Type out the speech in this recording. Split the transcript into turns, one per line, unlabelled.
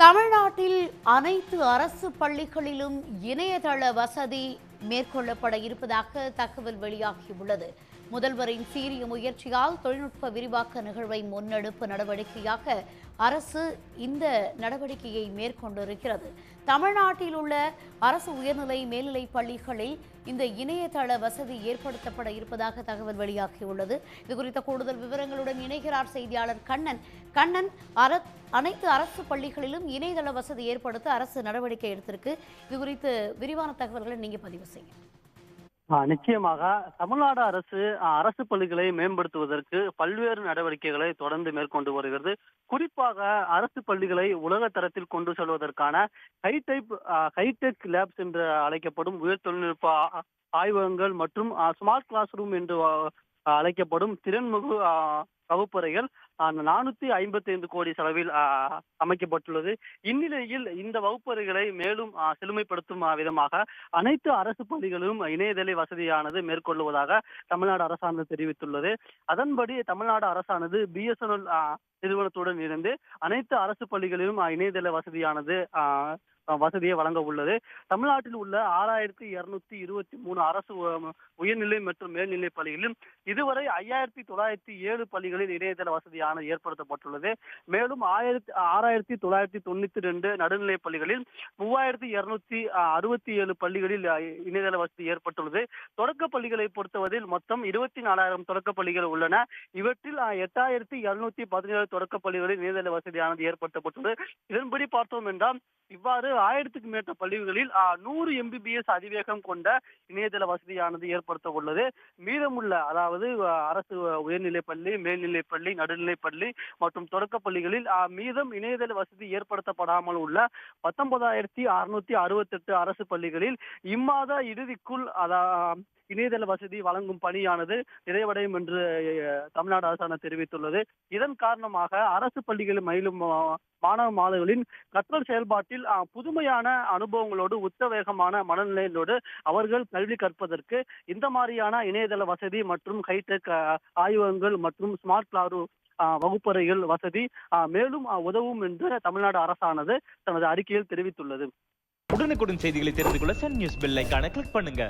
தமிழ்நாட்டில் அனைத்து அரசு பள்ளிகளிலும் இணையதள வசதி மேற்கொள்ளப்பட இருப்பதாக தகவல் வெளியாகியுள்ளது. முதல்வரின் சீரிய முயற்சியால் தொழில்நுட்ப விரிவாக்க நிகழ்வை முன்னெடுப்பு நடவடிக்கையாக அரசு இந்த நடவடிக்கையை மேற்கொண்டிருக்கிறது. தமிழ்நாட்டில் உள்ள அரசு உயர்நிலை மேல்நிலைப் பள்ளிகளில் இந்த இணையதள வசதி ஏற்படுத்தப்பட இருப்பதாக தகவல் வெளியாகியுள்ளது. இது குறித்த கூடுதல் விவரங்களுடன் இணைகிறார் செய்தியாளர் கண்ணன். கண்ணன் அர அனைத்து அரசு பள்ளிகளிலும் இணையதள வசதி ஏற்படுத்த அரசு நடவடிக்கை எடுத்திருக்கு. இது குறித்து விரிவான தகவல்களை நீங்கள் பதிவு செய்யுங்க.
நிச்சயமாக தமிழ்நாடு அரசு அரசு பள்ளிகளை மேம்படுத்துவதற்கு பல்வேறு நடவடிக்கைகளை தொடர்ந்து மேற்கொண்டு வருகிறது. குறிப்பாக அரசு பள்ளிகளை உலக தரத்தில் கொண்டு செல்வதற்கான ஹைடைப் ஹைடெக் லேப்ஸ் என்று அழைக்கப்படும் உயர் தொழில்நுட்ப ஆய்வகங்கள் மற்றும் ஸ்மார்ட் கிளாஸ் ரூம் என்று அழைக்கப்படும் திறன்மிகு வகுப்பறைகள் நானூத்தி ஐம்பத்தி ஐந்து கோடி செலவில் அமைக்கப்பட்டுள்ளது. இந்நிலையில் இந்த வகுப்பறைகளை மேலும் செழுமைப்படுத்தும் விதமாக அனைத்து அரசு பள்ளிகளும் இணையதள வசதியானது மேற்கொள்ளுவதாக தமிழ்நாடு அரசானது தெரிவித்துள்ளது. அதன்படி தமிழ்நாடு அரசானது பிஎஸ்என்எல் நிறுவனத்துடன் இணைந்து அனைத்து அரசு பள்ளிகளிலும் இணையதள வசதியானது வசதியை வழங்க உள்ளது. தமிழ்நாட்டில் உள்ள ஆறாயிரத்தி இருநூத்தி இருபத்தி மூணு அரசு உ- உயர்நிலை மற்றும் மேல்நிலை பள்ளிகளிலும் இதுவரை ஐயாயிரத்தி தொள்ளாயிரத்தி ஏழு பள்ளிகள் பகுதிகளில் இணையதள வசதியானது ஏற்படுத்தப்பட்டுள்ளது. மேலும் ஆயிரத்தி ஆறாயிரத்தி தொள்ளாயிரத்தி தொண்ணூத்தி ரெண்டு நடுநிலை பள்ளிகளில் மூவாயிரத்தி இருநூத்தி அறுபத்தி ஏழு பள்ளிகளில் இணையதள வசதி ஏற்பட்டுள்ளது. தொடக்க பள்ளிகளை பொறுத்தவரையில் மொத்தம் இருபத்தி நாலாயிரம் தொடக்க பள்ளிகள் உள்ளன. இவற்றில் எட்டாயிரத்தி இருநூத்தி பதினேழு தொடக்க பள்ளிகளில் இணையதள வசதியானது ஏற்படுத்தப்பட்டுள்ளது. இதன்படி பார்த்தோம் என்றால் இவ்வாறு ஆயிரத்துக்கு மேற்பட்ட பள்ளிகளில் நூறு எம்பிபிஎஸ் அதிவேகம் கொண்ட இணையதள வசதியானது ஏற்படுத்த உள்ளது மீதமுள்ள அதாவது அரசு உயர்நிலைப் பள்ளி மேல்நிலை பள்ளி நடுநிலைப்பள்ளி மற்றும் தொடக்க பள்ளிகளில் மீதம் இணையதள வசதி ஏற்படுத்தப்படாமல் உள்ள பத்தொன்பதாயிரத்தி அறுநூத்தி அறுபத்தெட்டு அரசு பள்ளிகளில் இம்மாத இறுதிக்குள் அதா இணையதள வசதி வழங்கும் பணியானது நிறைவடையும் என்று தமிழ்நாடு அரசாங்கம் தெரிவித்துள்ளது. இதன் காரணமாக அரசு பள்ளிகளில் மயிலும் மாணவ மாணவர்களின் கற்றல் செயல்பாட்டில் புதுமையான அனுபவங்களோடு உத்தவேகமான மனநிலையோடு அவர்கள் கல்வி கற்பதற்கு இந்த மாதிரியான இணையதள வசதி மற்றும் ஹைடெக் ஆய்வகங்கள் மற்றும் ஸ்மார்ட் கிளாரு வகுப்பறைகள் வசதி அஹ், மேலும் உதவும் என்று தமிழ்நாடு அரசானது தனது அறிக்கையில் தெரிவித்துள்ளது.
உடனுக்குடன் செய்திகளை தெரிந்து கொள்ள சன் நியூஸ் பெல் கிளிக் பண்ணுங்க.